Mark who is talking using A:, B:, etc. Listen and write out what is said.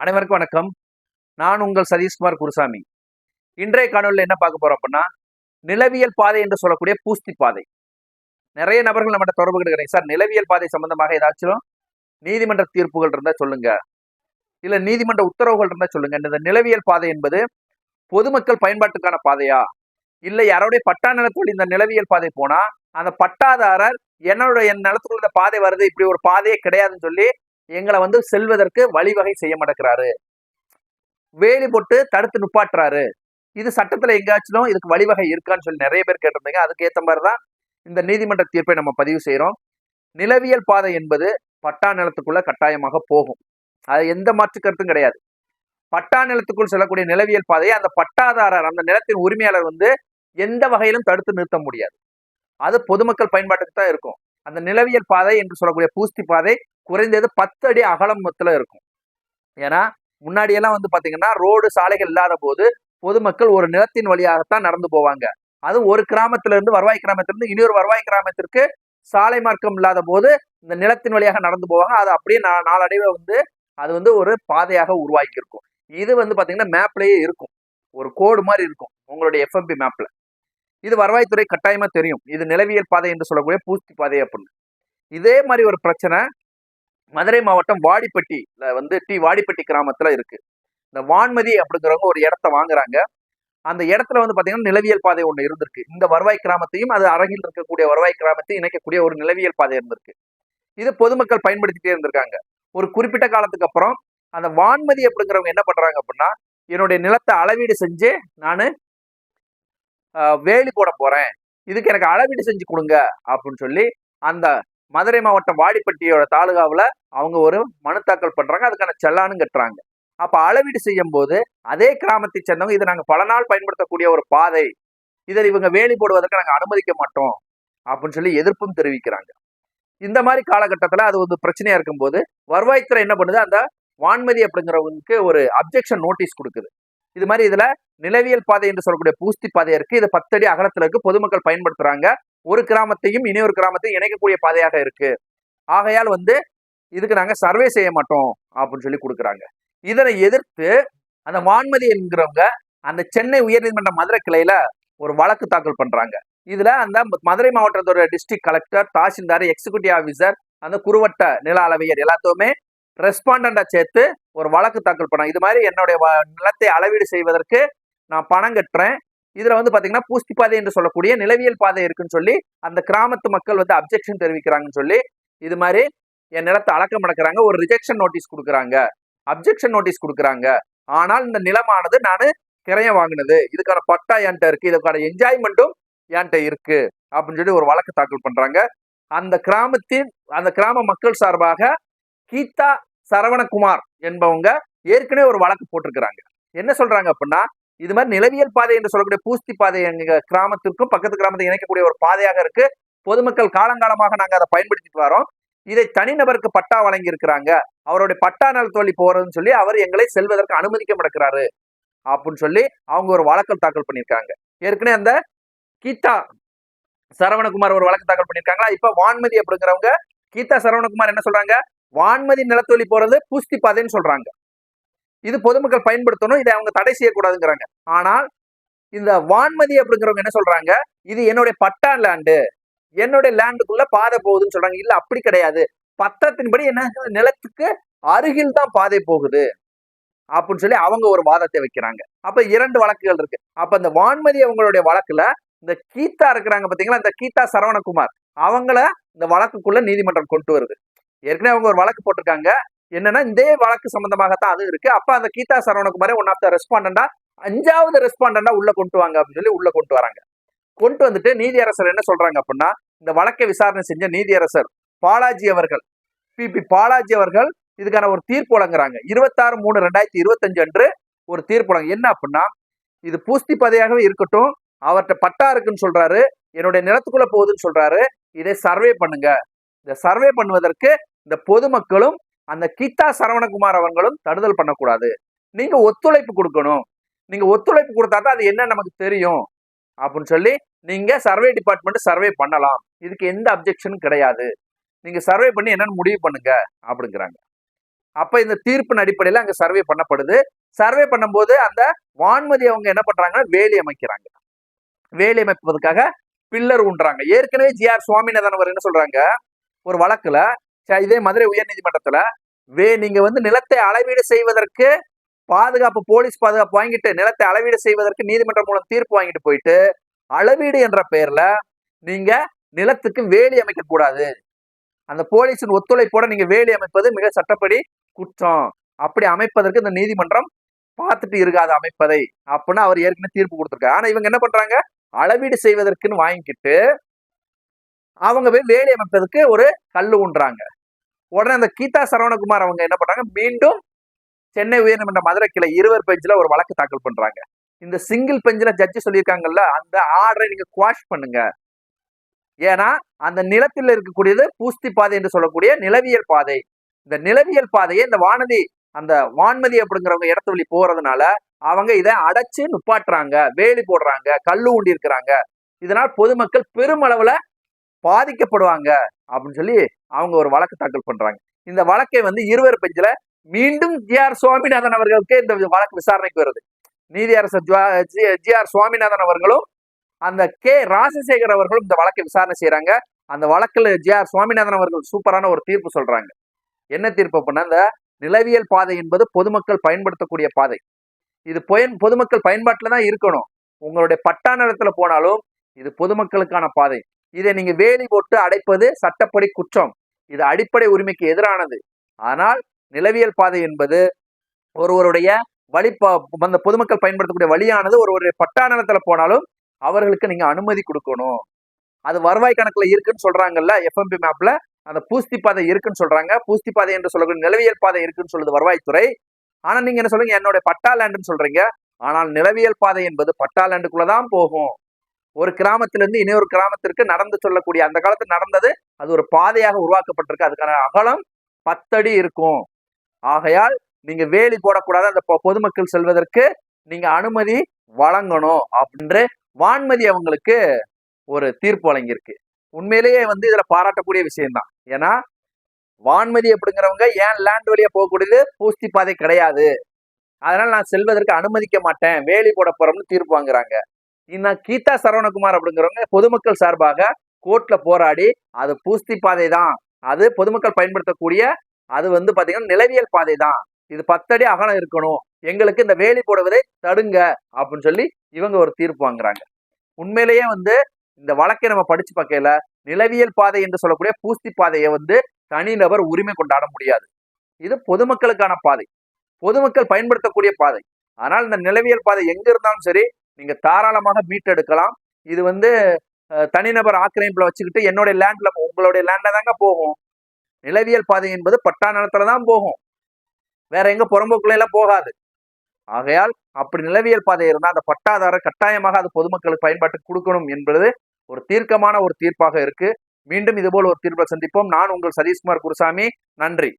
A: அனைவருக்கும் வணக்கம். நான் உங்கள் சதீஷ்குமார் குருசாமி. இன்றைய காணொலியில் என்ன பார்க்க போறோம் அப்படின்னா நிலவியல் பாதை என்று சொல்லக்கூடிய பூஸ்தி பாதை. நிறைய நபர்கள் நம்மகிட்ட தொடர்பு கிடைக்கிறீங்க சார் நிலவியல் பாதை சம்பந்தமாக ஏதாச்சும் நீதிமன்ற தீர்ப்புகள் இருந்தா சொல்லுங்க. இல்ல நீதிமன்ற உத்தரவுகள் இருந்தா சொல்லுங்க. இந்த நிலவியல் பாதை என்பது பொதுமக்கள் பயன்பாட்டுக்கான பாதையா? இல்ல யாரோடைய பட்டா நிலத்துக்குள் இந்த நிலவியல் பாதை போனா அந்த பட்டாதாரர் என்னோட என் நிலத்துக்குள்ள இந்த பாதை வருது இப்படி ஒரு பாதையே கிடையாதுன்னு சொல்லி எங்களை வந்து செல்வதற்கு வழிவகை செய்ய மாட்டேங்கிறாரு. வேலி போட்டு தடுத்து நிப்பாட்டுறாரு. இது சட்டத்துல எங்காச்சும் இதுக்கு வழிவகை இருக்கான்னு சொல்லி நிறைய பேர் கேட்டிருந்தீங்க. அதுக்கு ஏத்த மாதிரி தான் இந்த நீதிமன்ற தீர்ப்பை நம்ம பதிவு செய்யறோம் நிலவியல் பாதை என்பது பட்டா நிலத்துக்குள்ள கட்டாயமாக போகும். அது எந்த மாற்று கருத்தும் கிடையாது. பட்டா நிலத்துக்குள் செல்லக்கூடிய நிலவியல் பாதையை அந்த பட்டாதாரர் அந்த நிலத்தின் உரிமையாளர் வந்து எந்த வகையிலும் தடுத்து நிறுத்த முடியாது. அது பொதுமக்கள் பயன்பாட்டுக்கு தான் இருக்கும். அந்த நிலவியல் பாதை என்று சொல்லக்கூடிய பூஸ்தி பாதை குறைந்தது பத்து அடி அகலம் மொத்தத்தில் இருக்கும். ஏன்னா முன்னாடி எல்லாம் வந்து பார்த்தீங்கன்னா ரோடு சாலைகள் இல்லாத போது பொதுமக்கள் ஒரு நிலத்தின் வழியாகத்தான் நடந்து போவாங்க. அதுவும் ஒரு கிராமத்திலிருந்து வருவாய் கிராமத்திலிருந்து இன்னொரு வருவாய் கிராமத்திற்கு சாலை மார்க்கம் இல்லாத போது இந்த நிலத்தின் வழியாக நடந்து போவாங்க. அது அப்படியே நா- நாளடைவை வந்து அது வந்து ஒரு பாதையாக உருவாக்கி இருக்கும் இது வந்து பார்த்தீங்கன்னா மேப்லேயே இருக்கும். ஒரு கோடு மாதிரி இருக்கும் உங்களுடைய எஃப்எம்பி மேப்பில் இது வருவாய்த்துறை கட்டாயமாக தெரியும். இது நிலவியல் பாதை என்று சொல்லக்கூடிய பூஸ்தி பாதை அப்படின்னு. இதே மாதிரி ஒரு பிரச்சனை மதுரை மாவட்டம் வாடிப்பட்டியில் வந்து டி வாடிப்பட்டி கிராமத்துல இருக்கு. இந்த வான்மதி அப்படிங்கிறவங்க ஒரு இடத்த வாங்குறாங்க. அந்த இடத்துல வந்து பாத்தீங்கன்னா நிலவியல் பாதை ஒண்ணு இருந்திருக்கு. இந்த வருவாய் கிராமத்தையும் அது அரங்கில் இருக்கக்கூடிய வருவாய் கிராமத்தையும் இணைக்கக்கூடிய ஒரு நிலவியல் பாதை இருந்திருக்கு. இதை பொதுமக்கள் பயன்படுத்திட்டே இருந்திருக்காங்க. ஒரு குறிப்பிட்ட காலத்துக்கு அப்புறம் அந்த வான்மதி அப்படிங்கிறவங்க என்ன பண்றாங்க அப்படின்னா என்னுடைய நிலத்தை அளவீடு செஞ்சு நான் வேலி போட போறேன். இதுக்கு எனக்கு அளவீடு செஞ்சு கொடுங்க அப்படின்னு சொல்லி அந்த மதுரை மாவட்டம் வாடிப்பட்டியோட தாலுகாவில் அவங்க ஒரு மனு தாக்கல் பண்றாங்க. அதுக்கான செல்லானும் கட்டுறாங்க. அப்ப அளவீடு செய்யும் போது அதே கிராமத்தை சேர்ந்தவங்க இது நாங்கள் பல நாள் பயன்படுத்தக்கூடிய ஒரு பாதை. இதில் இவங்க வேலி போடுவதற்கு நாங்க அனுமதிக்க மாட்டோம் அப்படின்னு சொல்லி எதிர்ப்பும் தெரிவிக்கிறாங்க. இந்த மாதிரி காலகட்டத்துல அது ஒரு பிரச்சனையா இருக்கும்போது வருவாய்த்துறை என்ன பண்ணுது? அந்த வான்மதி அப்படிங்கிறவங்களுக்கு ஒரு அப்ஜெக்ஷன் நோட்டீஸ் கொடுக்குது. இது மாதிரி இதுல நிலவியல் பாதை என்று சொல்லக்கூடிய பூஸ்தி பாதை இருக்கு. இது பத்தடி அகலத்துல இருக்கு. பொதுமக்கள் பயன்படுத்துறாங்க. ஒரு கிராமத்தையும் இன்னொரு கிராமத்தையும் இணைக்கக்கூடிய பாதையாக இருக்கு. ஆகையால் வந்து இதுக்கு நாங்கள் சர்வே செய்ய மாட்டோம் அப்படின்னு சொல்லி கொடுக்குறாங்க. இதனை எதிர்த்து அந்த வான்மதி என்கிறவங்க அந்த சென்னை உயர்நீதிமன்ற மதுரை கிளையில ஒரு வழக்கு தாக்கல் பண்றாங்க. இதுல அந்த மதுரை மாவட்டத்தோட district collector tahsildar executive officer அந்த குறுவட்ட நில அளவையர் எல்லாத்தையுமே ரெஸ்பாண்டண்டா சேர்த்து ஒரு வழக்கு தாக்கல் பண்ணாங்க இது மாதிரி என்னுடைய வ- நிலத்தை அளவீடு செய்வதற்கு நான் பணம் கட்டுறேன். இதுல வந்து பாத்தீங்கன்னா பூஸ்தி பாதை என்று சொல்லக்கூடிய நிலவியல் பாதை இருக்குன்னு சொல்லி அந்த கிராமத்து மக்கள் வந்து அப்ஜெக்ஷன் தெரிவிக்கிறாங்கன்னு சொல்லி இது மாதிரி என் நிலத்தை அளக்கம் நடக்கிறாங்க. ஒரு ரிஜெக்ஷன் நோட்டீஸ் கொடுக்குறாங்க. அப்ஜெக்ஷன் நோட்டீஸ் கொடுக்குறாங்க. ஆனால் இந்த நிலமானது நான் கிரையம் வாங்கினது. இதுக்கான பட்டா என்கிட்ட இருக்கு. இதுக்கான என்ஜாய்மெண்ட்டும் என்கிட்ட இருக்கு. அப்படின்னு சொல்லி ஒரு வழக்கு தாக்கல் பண்றாங்க. அந்த கிராமத்தின் அந்த கிராம மக்கள் சார்பாக கீதா சரவணகுமார் என்பவங்க ஏற்கனவே ஒரு வழக்கு போட்டிருக்கிறாங்க. என்ன சொல்றாங்க அப்படின்னா இது மாதிரி நிலவியல் பாதை என்று சொல்லக்கூடிய பூஸ்தி பாதை எங்க கிராமத்திற்கும் பக்கத்து கிராமத்தை இணைக்கக்கூடிய ஒரு பாதையாக இருக்கு. பொதுமக்கள் காலங்காலமாக நாங்க அதை பயன்படுத்திட்டு வரோம். இதை தனிநபருக்கு பட்டா வழங்கி இருக்கிறாங்க அவருடைய பட்டா நலத்தோழி போறதுன்னு சொல்லி அவர் எங்களை செல்வதற்கு அனுமதிக்க மாட்டேங்கிறாரு அப்படின்னு சொல்லி அவங்க ஒரு வழக்கம் தாக்கல் பண்ணியிருக்காங்க. ஏற்கனவே அந்த கீதா சரவணகுமார் ஒரு வழக்கு தாக்கல் பண்ணியிருக்காங்களா? இப்ப வான்மதி அப்படிங்கிறவங்க கீதா சரவணகுமார் என்ன சொல்றாங்க? வான்மதி நிலத்தொழி போறது பூஸ்தி பாதைன்னு சொல்றாங்க. இது பொதுமக்கள் பயன்படுத்தணும் இதை அவங்க தடை செய்யக்கூடாதுங்கிறாங்க. ஆனால் இந்த வான்மதி அப்படிங்கிறவங்க என்ன சொல்றாங்க? இது என்னுடைய பட்டா லேண்டு என்னுடைய லேண்டுக்குள்ள பாதை போகுதுன்னு சொல்றாங்க. இல்ல அப்படி கிடையாது. பத்திரத்தின்படி என்ன நிலத்துக்கு அருகில் தான் பாதை போகுது. அப்படின்னு சொல்லி அவங்க ஒரு வாதத்தை வைக்கிறாங்க. அப்ப இரண்டு வழக்குகள் இருக்கு. அப்ப இந்த வான்மதி அவங்களுடைய வழக்குல இந்த கீதா இருக்கிறாங்க பாத்தீங்களா? இந்த கீதா சரவணகுமார். அவங்கள இந்த வழக்குக்குள்ள நீதிமன்றம் கொண்டு வருது. ஏற்கனவே அவங்க ஒரு வழக்கு போட்டிருக்காங்க. என்னன்னா இதே வழக்கு சம்பந்தமாகத்தான் அது இருக்கு. அப்ப அந்த கீதா சரவணகுமாரே ஒன் ஆஃப் த ரெஸ்பாண்டண்டா அஞ்சாவது ரெஸ்பாண்டண்டா உள்ள கொண்டு வாங்க அப்படின்னு சொல்லி உள்ள கொண்டு வராங்க. கொண்டு வந்துட்டு நீதியரசர் என்ன சொல்றாங்க அப்படின்னா இந்த வழக்கை விசாரணை செஞ்ச நீதியரசர் பாலாஜி அவர்கள் பிபி பாலாஜி அவர்கள் இதுக்கான ஒரு தீர்ப்பு வழங்குறாங்க. இருபத்தாறு மூணு ரெண்டாயிரத்தி இருபத்தஞ்சு அன்று ஒரு தீர்ப்பு வழங்க என்ன அப்படின்னா இது பூஸ்தி பதையாகவே இருக்கட்டும் அவர்கிட்ட பட்டா இருக்குன்னு சொல்றாரு என்னுடைய நிலத்துக்குள்ள போகுதுன்னு சொல்றாரு இதை சர்வே பண்ணுங்க. இந்த சர்வே பண்ணுவதற்கு இந்த பொதுமக்களும் அந்த கீதா சரவணகுமார் அவர்களும் தடுதல் பண்ணக்கூடாது. நீங்க ஒத்துழைப்பு கொடுக்கணும். நீங்க ஒத்துழைப்பு கொடுத்தா தான் அது என்ன நமக்கு தெரியும். அப்படின்னு சொல்லி நீங்க சர்வே டிபார்ட்மெண்ட் சர்வே பண்ணலாம். இதுக்கு எந்த அப்ஜெக்ஷனும் கிடையாது. நீங்க சர்வே பண்ணி என்னன்னு முடிவு பண்ணுங்க அப்படிங்கிறாங்க. அப்ப இந்த தீர்ப்பின் அடிப்படையில அங்க சர்வே பண்ணப்படுது. சர்வே பண்ணும்போது அந்த வான்மதி அவங்க என்ன பண்றாங்கன்னா வேலி அமைக்கிறாங்க. வேலி அமைப்பதற்காக பில்லர் உண்றாங்க ஏற்கனவே ஜி ஆர் சுவாமிநாதன் அவர் என்ன சொல்றாங்க? ஒரு வழக்குல இதே மதுரை உயர்நீதிமன்றத்துல வே நீங்க வந்து நிலத்தை அளவீடு செய்வதற்கு பாதுகாப்பு போலீஸ் பாதுகாப்பு வாங்கிட்டு நிலத்தை அளவீடு செய்வதற்கு நீதிமன்றம் மூலம் தீர்ப்பு வாங்கிட்டு போயிட்டு அளவீடு என்ற பெயர்ல நீங்க நிலத்துக்கு வேலி அமைக்க கூடாது. அந்த போலீஸின் ஒத்துழைப்போட நீங்க வேலி அமைப்பது மிக சட்டப்படி குற்றம். அப்படி அமைப்பதற்கு இந்த நீதிமன்றம் பார்த்துட்டு இருக்காது அமைப்பதை அப்படின்னு அவர் ஏற்கனவே தீர்ப்பு கொடுத்துருக்காரு. ஆனா இவங்க என்ன பண்றாங்க? அளவீடு செய்வதற்குன்னு வாங்கிக்கிட்டு அவங்க போய் வேலி அமைப்பதற்கு ஒரு கல் ஊன்றாங்க. உடனே அந்த கீதா சரவணகுமார் அவங்க என்ன பண்றாங்க? மீண்டும் சென்னை உயர்நீதிமன்ற மதுரை கிளை இருவர் பெஞ்சில ஒரு வழக்கு தாக்கல் பண்றாங்க. இந்த சிங்கிள் பெஞ்சில ஜட்ஜி சொல்லியிருக்காங்கல்ல அந்த ஆர்டரை நீங்க குவாஷ் பண்ணுங்க. ஏன்னா அந்த நிலத்தில் இருக்கக்கூடியது பூஸ்தி பாதை என்று சொல்லக்கூடிய நிலவியல் பாதை. இந்த நிலவியல் பாதையை இந்த வானதி அந்த வான்மதி அப்படிங்கிறவங்க இடத்து வழி போறதுனால அவங்க இதை அடைச்சு நுப்பாட்டுறாங்க வேலி போடுறாங்க கல்லு ஊண்டி இருக்கிறாங்க இதனால் பொதுமக்கள் பெருமளவுல பாதிக்கப்படுவாங்க. அப்படின்னு சொல்லி அவங்க ஒரு வழக்கு தாக்கல் பண்றாங்க. இந்த வழக்கை வந்து இருவர் பெஞ்சில மீண்டும் ஜி ஆர் சுவாமிநாதன் அவர்களுக்கு இந்த வழக்கு விசாரணைக்கு வருது. நீதியரசர் ஜி ஆர் சுவாமிநாதன் அவர்களும் அந்த கே ராசசேகர் அவர்களும் இந்த வழக்கை விசாரணை செய்யறாங்க அந்த வழக்கில் ஜி ஆர் சுவாமிநாதன் அவர்கள் சூப்பரான ஒரு தீர்ப்பு சொல்றாங்க. என்ன தீர்ப்பு அப்படின்னா இந்த நிலவியல் பாதை என்பது பொதுமக்கள் பயன்படுத்தக்கூடிய பாதை. இது பொயன் பொதுமக்கள் பயன்பாட்டில் தான் இருக்கணும். உங்களுடைய பட்டா நிலத்துல போனாலும் இது பொதுமக்களுக்கான பாதை. இதை நீங்க வேலி போட்டு அடைப்பது சட்டப்படி குற்றம். இது அடிப்படை உரிமைக்கு எதிரானது. ஆனால் நிலவியல் பாதை என்பது ஒருவருடைய வழி ப- அந்த பொதுமக்கள் பயன்படுத்தக்கூடிய வழியானது ஒருவருடைய பட்டா நிலத்துல போனாலும் அவர்களுக்கு நீங்க அனுமதி கொடுக்கணும். அது வருவாய் கணக்குல இருக்குன்னு சொல்றாங்கல்ல எஃப்எம்பி மேப்ல அந்த பூஸ்தி பாதை இருக்குன்னு சொல்றாங்க. பூஸ்தி பாதை என்று சொல்லக்கூடிய நிலவியல் பாதை இருக்குன்னு சொல்லுது வருவாய்த்துறை. ஆனா நீங்க என்ன சொல்றீங்க? என்னுடைய பட்டா லேண்டுன்னு சொல்றீங்க. ஆனால் நிலவியல் பாதை என்பது பட்டா லேண்டுக்குள்ளதான் போகும். ஒரு கிராமத்திலிருந்து இன்னொரு கிராமத்திற்கு நடந்து சொல்லக்கூடிய அந்த காலத்தில் நடந்தது அது ஒரு பாதையாக உருவாக்கப்பட்டிருக்கு. அதுக்கான அகலம் பத்தடி இருக்கும். ஆகையால் நீங்க வேலி போடக்கூடாது. அந்த பொ- பொதுமக்கள் செல்வதற்கு நீங்க அனுமதி வழங்கணும் அப்படின்ற வான்மதி அவங்களுக்கு ஒரு தீர்ப்பு வழங்கியிருக்கு. உண்மையிலேயே வந்து இதுல பாராட்டக்கூடிய விஷயம்தான். ஏன்னா வான்மதி அப்படிங்கிறவங்க ஏன் லேண்ட் வழியா போகக்கூடியது? பூஸ்தி பாதை கிடையாது. அதனால நான் செல்வதற்கு அனுமதிக்க மாட்டேன். வேலி போட போறோம்னு தீர்ப்பு வாங்குறாங்க. இன்னும் கீதா சரவணகுமார் அப்படிங்கிறவங்க பொதுமக்கள் சார்பாக கோர்ட்ல போராடி அது பூஸ்தி பாதை தான். அது பொதுமக்கள் பயன்படுத்தக்கூடிய அது வந்து பாத்தீங்கன்னா நிலவியல் பாதை தான். இது பத்தடி அகலம் இருக்கணும். எங்களுக்கு இந்த வேலி போடுவதை தடுங்க அப்படின்னு சொல்லி இவங்க ஒரு தீர்ப்பு வாங்குறாங்க. உண்மையிலேயே வந்து இந்த வழக்கை நம்ம படிச்சு பார்க்கல. நிலவியல் பாதை என்று சொல்லக்கூடிய பூஸ்தி பாதையை வந்து தனிநபர் உரிமை கொண்டாட முடியாது. இது பொதுமக்களுக்கான பாதை. பொதுமக்கள் பயன்படுத்தக்கூடிய பாதை. ஆனால் இந்த நிலவியல் பாதை எங்க இருந்தாலும் சரி நீங்க தாராளமாக மீட்டெடுக்கலாம் இது வந்து தனிநபர் ஆக்கிரமிப்பில் வச்சுக்கிட்டு என்னுடைய லேண்ட்ல உங்களுடைய லேண்ட்ல தாங்க போகும். நிலவியல் பாதை என்பது பட்டா நிலத்துல தான் போகும். வேற எங்க புறம்போக்குள்ள எல்லாம் போகாது. ஆகையால் அப்படி நிலவியல் பாதை இருந்தால் அந்த பட்டாதாரர் கட்டாயமாக அது பொதுமக்களுக்கு பயன்பாட்டுக்கு கொடுக்கணும் என்பது ஒரு தீர்க்கமான ஒரு தீர்ப்பாக இருக்கு. மீண்டும் இதுபோல் ஒரு தீர்ப்பை சந்திப்போம். நான் உங்கள் சதீஷ்குமார் குருசாமி. நன்றி.